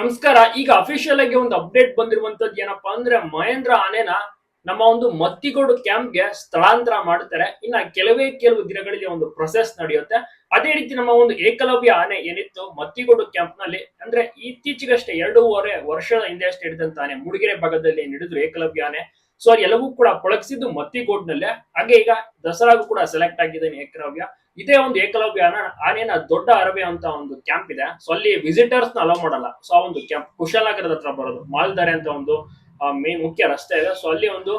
ನಮಸ್ಕಾರ. ಈಗ ಅಫಿಷಿಯಲ್ ಆಗಿ ಒಂದು ಅಪ್ಡೇಟ್ ಬಂದಿರುವಂತದ್ದು ಏನಪ್ಪಾ ಅಂದ್ರೆ ಮಹೇಂದ್ರ ಆನೆನ ನಮ್ಮ ಒಂದು ಮತ್ತಿಗೋಡು ಕ್ಯಾಂಪ್ಗೆ ಸ್ಥಳಾಂತರ ಮಾಡ್ತಾರೆ ಇನ್ನ ಕೆಲವೇ ಕೆಲವು ದಿನಗಳಲ್ಲಿ ಒಂದು ಪ್ರೊಸೆಸ್ ನಡೆಯುತ್ತೆ. ಅದೇ ರೀತಿ ನಮ್ಮ ಒಂದು ಏಕಲವ್ಯ ಆನೆ ಏನಿತ್ತು ಮತ್ತಿಗೋಡು ಕ್ಯಾಂಪ್ನಲ್ಲಿ ಅಂದ್ರೆ ಇತ್ತೀಚೆಗಷ್ಟೇ ಎರಡೂವರೆ ವರ್ಷದ ಹಿಂದೆ ಅಷ್ಟೇ ಹಿಡಿದಂತ ಆನೆ, ಮೂಡಿಗೆರೆ ಭಾಗದಲ್ಲಿ ನಡೆದ್ರು ಏಕಲವ್ಯ ಆನೆ. ಸೊ ಎಲ್ಲವೂ ಕೂಡ ಪಳಗಿಸಿದ್ದು ಮತ್ತಿಗೋಡ್ನಲ್ಲೇ. ಹಾಗೆ ಈಗ ದಸರಾಗೂ ಕೂಡ ಸೆಲೆಕ್ಟ್ ಆಗಿದೆ ಏಕಲವ್ಯ. ಇದೇ ಒಂದು ಏಕಲವ್ಯ ಆನ, ಆನೆನ ದೊಡ್ಡ ಅರಬೆ ಅಂತ ಒಂದು ಕ್ಯಾಂಪ್ ಇದೆ. ಸೊ ಅಲ್ಲಿ ವಿಸಿಟರ್ಸ್ನ ಅಲೋ ಮಾಡಲ್ಲ. ಸೊ ಆ ಒಂದು ಕ್ಯಾಂಪ್ ಕುಶಾಲನಗರದ ಹತ್ರ ಬರೋದು ಮಾಲ್ದಾರೆ ಅಂತ ಒಂದು ಮೇನ್ ಮುಖ್ಯ ರಸ್ತೆ ಇದೆ. ಸೊ ಅಲ್ಲಿ ಒಂದು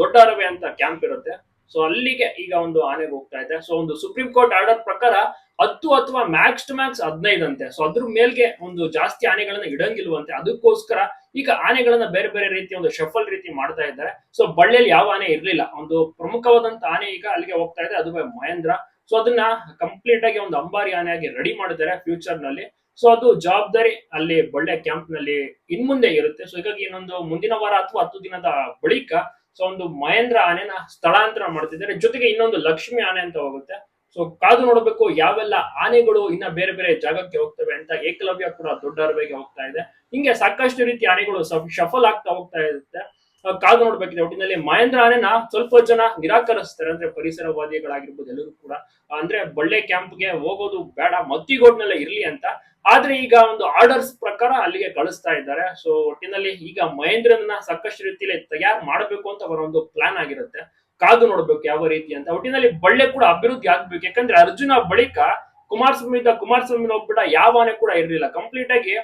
ದೊಡ್ಡ ಅರಬೆ ಅಂತ ಕ್ಯಾಂಪ್ ಇರುತ್ತೆ. ಸೊ ಅಲ್ಲಿಗೆ ಈಗ ಒಂದು ಆನೆಗೆ ಹೋಗ್ತಾ ಇದೆ. ಸೊ ಒಂದು ಸುಪ್ರೀಂ ಕೋರ್ಟ್ ಆರ್ಡರ್ ಪ್ರಕಾರ ಹತ್ತು ಅಥವಾ ಮ್ಯಾಕ್ಸ್ ಟು ಮ್ಯಾಕ್ಸ್ ಹದಿನೈದಂತೆ ಸೊ ಅದ್ರ ಮೇಲ್ಗೆ ಒಂದು ಜಾಸ್ತಿ ಆನೆಗಳನ್ನ ಇಡಂಗಿಲ್ವಂತೆ. ಅದಕ್ಕೋಸ್ಕರ ಈಗ ಆನೆಗಳನ್ನ ಬೇರೆ ಬೇರೆ ರೀತಿ ಒಂದು ಶಫಲ್ ರೀತಿ ಮಾಡ್ತಾ ಇದ್ದಾರೆ. ಸೊ ಬಳ್ಳಿಯಲ್ಲಿ ಯಾವ ಆನೆ ಇರಲಿಲ್ಲ. ಒಂದು ಪ್ರಮುಖವಾದಂತ ಆನೆ ಈಗ ಅಲ್ಲಿಗೆ ಹೋಗ್ತಾ ಇದೆ. ಅದು ಮಹೇಂದ್ರ. ಸೊ ಅದನ್ನ ಕಂಪ್ಲೀಟ್ ಆಗಿ ಒಂದು ಅಂಬಾರಿ ಆನೆಯಾಗಿ ರೆಡಿ ಮಾಡಿದ್ದಾರೆ ಫ್ಯೂಚರ್ನಲ್ಲಿ. ಸೊ ಅದು ಜವಾಬ್ದಾರಿ ಅಲ್ಲಿ ಬಳ್ಳೆ ಕ್ಯಾಂಪ್ನಲ್ಲಿ ಇನ್ ಮುಂದೆ ಇರುತ್ತೆ. ಸೊ ಹೀಗಾಗಿ ಇನ್ನೊಂದು ಮುಂದಿನ ವಾರ ಅಥವಾ ಹತ್ತು ದಿನದ ಬಳಿಕ ಸೊ ಒಂದು ಮಹೇಂದ್ರ ಆನೆನ ಸ್ಥಳಾಂತರ ಮಾಡ್ತಿದ್ದಾರೆ. ಜೊತೆಗೆ ಇನ್ನೊಂದು ಲಕ್ಷ್ಮಿ ಆನೆ ಅಂತ ಹೋಗುತ್ತೆ. ಸೊ ಕಾದು ನೋಡಬೇಕು, ಯಾವೆಲ್ಲ ಆನೆಗಳು ಇನ್ನ ಬೇರೆ ಬೇರೆ ಜಾಗಕ್ಕೆ ಹೋಗ್ತವೆ ಅಂತ ಏಕಲವ್ಯ ಕೂಡ ದೊಡ್ಡ ಅರವೆಗೆ ಹೋಗ್ತಾ ಇದೆ. ಹಿಂಗೆ ಸಾಕಷ್ಟು ರೀತಿ ಆನೆಗಳು ಶಫಲ್ ಆಗ್ತಾ ಹೋಗ್ತಾ ಇರುತ್ತೆ. ಕಾದು ನೋಡ್ಬೇಕಿದೆ. ಒಟ್ಟಿನಲ್ಲಿ ಮಹೇಂದ್ರ ಆನೆನ ಸ್ವಲ್ಪ ಜನ ನಿರಾಕರಿಸ್ತಾರೆ. ಅಂದ್ರೆ ಪರಿಸರವಾದಿಗಳಾಗಿರ್ಬೋದು ಎಲ್ಲರೂ ಕೂಡ. ಅಂದ್ರೆ ಬಳ್ಳೆ ಕ್ಯಾಂಪ್ಗೆ ಹೋಗೋದು ಬೇಡ ಮತ್ತಿಗೋಡ್ನಲ್ಲೇ ಇರ್ಲಿ ಅಂತ. ಆದ್ರೆ ಈಗ ಒಂದು ಆರ್ಡರ್ಸ್ ಪ್ರಕಾರ ಅಲ್ಲಿಗೆ ಕಳಿಸ್ತಾ ಇದ್ದಾರೆ. ಸೊ ಒಟ್ಟಿನಲ್ಲಿ ಈಗ ಮಹೇಂದ್ರನ ಸಾಕಷ್ಟು ರೀತಿಯಲ್ಲಿ ತಯಾರು ಮಾಡಬೇಕು ಅಂತ ಅವರ ಒಂದು ಪ್ಲಾನ್ ಆಗಿರುತ್ತೆ. ಕಾದು ನೋಡ್ಬೇಕು ಯಾವ ರೀತಿ ಅಂತ. ಒಟ್ಟಿನಲ್ಲಿ ಬಳ್ಳೆ ಕೂಡ ಅಭಿವೃದ್ಧಿ ಆಗ್ಬೇಕು. ಯಾಕಂದ್ರೆ ಅರ್ಜುನ ಬಳಿಕ ಕುಮಾರಸ್ವಾಮಿ ಕುಮಾರಸ್ವಾಮಿ ಹೋಗ್ಬಿಟ್ಟ ಯಾವ ಆನೆ ಕೂಡ ಇರ್ಲಿಲ್ಲ. ಕಂಪ್ಲೀಟ್ ಆಗಿ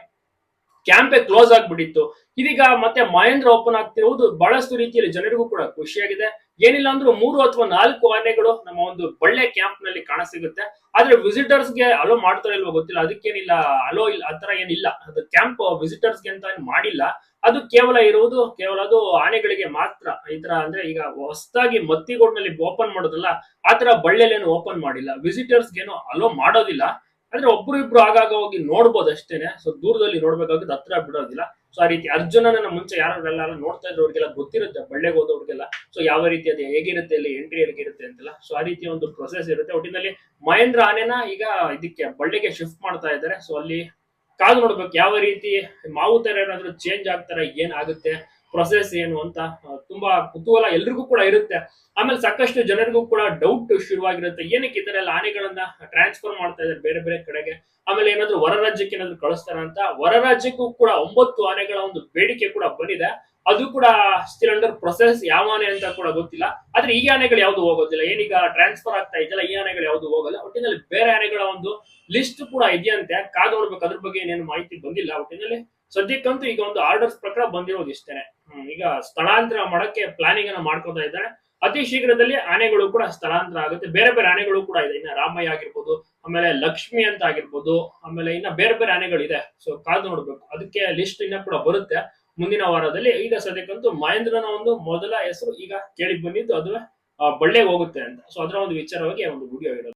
ಕ್ಯಾಂಪೇ ಕ್ಲೋಸ್ ಆಗ್ಬಿಟ್ಟಿತ್ತು. ಇದೀಗ ಮತ್ತೆ ಮಹೇಂದ್ರ ಓಪನ್ ಆಗ್ತಿರುವುದು ಬಹಳಷ್ಟು ರೀತಿಯಲ್ಲಿ ಜನರಿಗೂ ಕೂಡ ಖುಷಿಯಾಗಿದೆ. ಏನಿಲ್ಲ ಅಂದ್ರೂ ಮೂರು ಅಥವಾ ನಾಲ್ಕು ಆನೆಗಳು ನಮ್ಮ ಒಂದು ಬಳ್ಳೆ ಕ್ಯಾಂಪ್ನಲ್ಲಿ ಕಾಣಸಿಗುತ್ತೆ. ಆದ್ರೆ ವಿಸಿಟರ್ಸ್ಗೆ ಅಲೋ ಮಾಡ್ತಾರೆ ಇಲ್ವೋ ಗೊತ್ತಿಲ್ಲ. ಅದಕ್ಕೇನಿಲ್ಲ ಅಲೋ ಇಲ್ಲ ಆತರ ಏನಿಲ್ಲ. ಅದು ಕ್ಯಾಂಪ್ ವಿಸಿಟರ್ಸ್ಗೆ ಅಂತ ಮಾಡಿಲ್ಲ. ಅದು ಕೇವಲ ಇರುವುದು, ಕೇವಲ ಅದು ಆನೆಗಳಿಗೆ ಮಾತ್ರ. ಈ ತರ ಅಂದ್ರೆ ಈಗ ಹೊಸದಾಗಿ ಮತ್ತಿಗೋಡ್ನಲ್ಲಿ ಓಪನ್ ಮಾಡೋದಲ್ಲ. ಆತರ ಬಳ್ಳಿಯಲ್ಲೇನು ಓಪನ್ ಮಾಡಿಲ್ಲ. ವಿಸಿಟರ್ಸ್ ಏನೋ ಅಲೋ ಮಾಡೋದಿಲ್ಲ. ಅಂದ್ರೆ ಒಬ್ರು ಇಬ್ರು ಆಗಾಗ ಹೋಗಿ ನೋಡ್ಬೋದು ಅಷ್ಟೇನೆ. ಸೊ ದೂರದಲ್ಲಿ ನೋಡ್ಬೇಕಾಗುತ್ತೆ ಹತ್ರ ಬಿಡೋದಿಲ್ಲ. ಸೊ ಆ ರೀತಿ ಅರ್ಜುನನ ಮುಂಚೆ ಯಾರೆಲ್ಲ ನೋಡ್ತಾ ಅವರಿಗೆಲ್ಲ ಗೊತ್ತಿರುತ್ತೆ, ಬಳ್ಳೆಗೆ ಹೋದವ್ರಿಗೆಲ್ಲ. ಸೊ ಯಾವ ರೀತಿ ಅದು ಹೇಗಿರುತ್ತೆ ಇಲ್ಲಿ ಎಂಟ್ರಿ ಹೇಗಿರುತ್ತೆ ಅಂತೆಲ್ಲ. ಸೊ ಆ ರೀತಿ ಒಂದು ಪ್ರೊಸೆಸ್ ಇರುತ್ತೆ. ಒಟ್ಟಿನಲ್ಲಿ ಮಹೇಂದ್ರ ಆನೆನ ಈಗ ಇದಕ್ಕೆ ಬಳ್ಳಿಗೆ ಶಿಫ್ಟ್ ಮಾಡ್ತಾ ಇದ್ದಾರೆ. ಸೊ ಅಲ್ಲಿ ಕಾದು ನೋಡ್ಬೇಕು ಯಾವ ರೀತಿ ಮಾವು ತರ ಏನಾದ್ರು ಚೇಂಜ್ ಆಗ್ತಾರೆ, ಏನಾಗುತ್ತೆ? ಪ್ರೊಸೆಸ್ ಏನು ಅಂತ ತುಂಬಾ ಕುತೂಹಲ ಎಲ್ರಿಗೂ ಕೂಡ ಇರುತ್ತೆ. ಆಮೇಲೆ ಸಾಕಷ್ಟು ಜನರಿಗೂ ಕೂಡ ಡೌಟ್ ಶುರುವಾಗಿರುತ್ತೆ. ಏನಕ್ಕೆ ಈ ತರ ಎಲ್ಲ ಆನೆಗಳನ್ನ ಟ್ರಾನ್ಸ್ಫರ್ ಮಾಡ್ತಾ ಇದ್ದಾರೆ ಬೇರೆ ಬೇರೆ ಕಡೆಗೆ? ಆಮೇಲೆ ಏನಾದ್ರು ಹೊರ ರಾಜ್ಯಕ್ಕೆ ಏನಾದ್ರು ಕಳಿಸ್ತಾರ ಅಂತ? ಹೊರ ರಾಜ್ಯಕ್ಕೂ ಕೂಡ ಒಂಬತ್ತು ಆನೆಗಳ ಒಂದು ಬೇಡಿಕೆ ಕೂಡ ಬಂದಿದೆ. ಅದು ಕೂಡ ಸ್ಟಿಲ್ ಅಂಡರ್ ಪ್ರೊಸೆಸ್ ಯಾವ ಆನೆ ಅಂತ ಕೂಡ ಗೊತ್ತಿಲ್ಲ. ಆದ್ರೆ ಈ ಆನೆಗಳು ಯಾವ್ದು ಹೋಗೋದಿಲ್ಲ. ಏನೀಗ ಟ್ರಾನ್ಸ್ಫರ್ ಆಗ್ತಾ ಇದೆಯಲ್ಲ, ಈ ಆನೆಗಳು ಯಾವ್ದು ಹೋಗಲ್ಲ. ಒಟ್ಟಿನಲ್ಲಿ ಬೇರೆ ಆನೆಗಳ ಒಂದು ಲಿಸ್ಟ್ ಕೂಡ ಇದೆಯಂತೆ. ಕಾದು ನೋಡ್ಬೇಕು. ಅದ್ರ ಬಗ್ಗೆ ಏನೇನು ಮಾಹಿತಿ ಬಂದಿಲ್ಲ. ಒಟ್ಟಿನಲ್ಲಿ ಸದ್ಯಕ್ಕಂತೂ ಈಗ ಒಂದು ಆರ್ಡರ್ಸ್ ಪ್ರಕಾರ ಬಂದಿರೋದು ಇಷ್ಟೇನೆ. ಈಗ ಸ್ಥಳಾಂತರ ಮಾಡಕ್ಕೆ ಪ್ಲಾನಿಂಗ್ ಅನ್ನ ಮಾಡ್ಕೊತಾ ಇದ್ದಾರೆ. ಅತಿ ಶೀಘ್ರದಲ್ಲಿ ಆನೆಗಳು ಕೂಡ ಸ್ಥಳಾಂತರ ಆಗುತ್ತೆ. ಬೇರೆ ಬೇರೆ ಆನೆಗಳು ಕೂಡ ಇದೆ. ಇನ್ನ ರಾಮಯ್ಯ ಆಗಿರ್ಬೋದು, ಆಮೇಲೆ ಲಕ್ಷ್ಮಿ ಅಂತ ಆಗಿರ್ಬೋದು, ಆಮೇಲೆ ಇನ್ನ ಬೇರೆ ಬೇರೆ ಆನೆಗಳು ಇದೆ ಸೊ ಕಾದು ನೋಡ್ಬೇಕು. ಅದಕ್ಕೆ ಲಿಸ್ಟ್ ಇನ್ನ ಕೂಡ ಬರುತ್ತೆ. ಮುಂದಿನ ವಾರದಲ್ಲಿ ಈಗ ಸದ್ಯಕ್ಕಂತೂ ಮಹೇಂದ್ರನ ಒಂದು ಮೊದಲ ಹೆಸರು ಈಗ ಕೇಳಿ ಬಂದಿದ್ದು ಬಳ್ಳೆ ಬಳ್ಳೆಗೆ ಹೋಗುತ್ತೆ ಅಂತ. ಸೊ ಅದರ ಒಂದು ವಿಚಾರವಾಗಿ ಒಂದು ವಿಡಿಯೋ ಇರೋದು.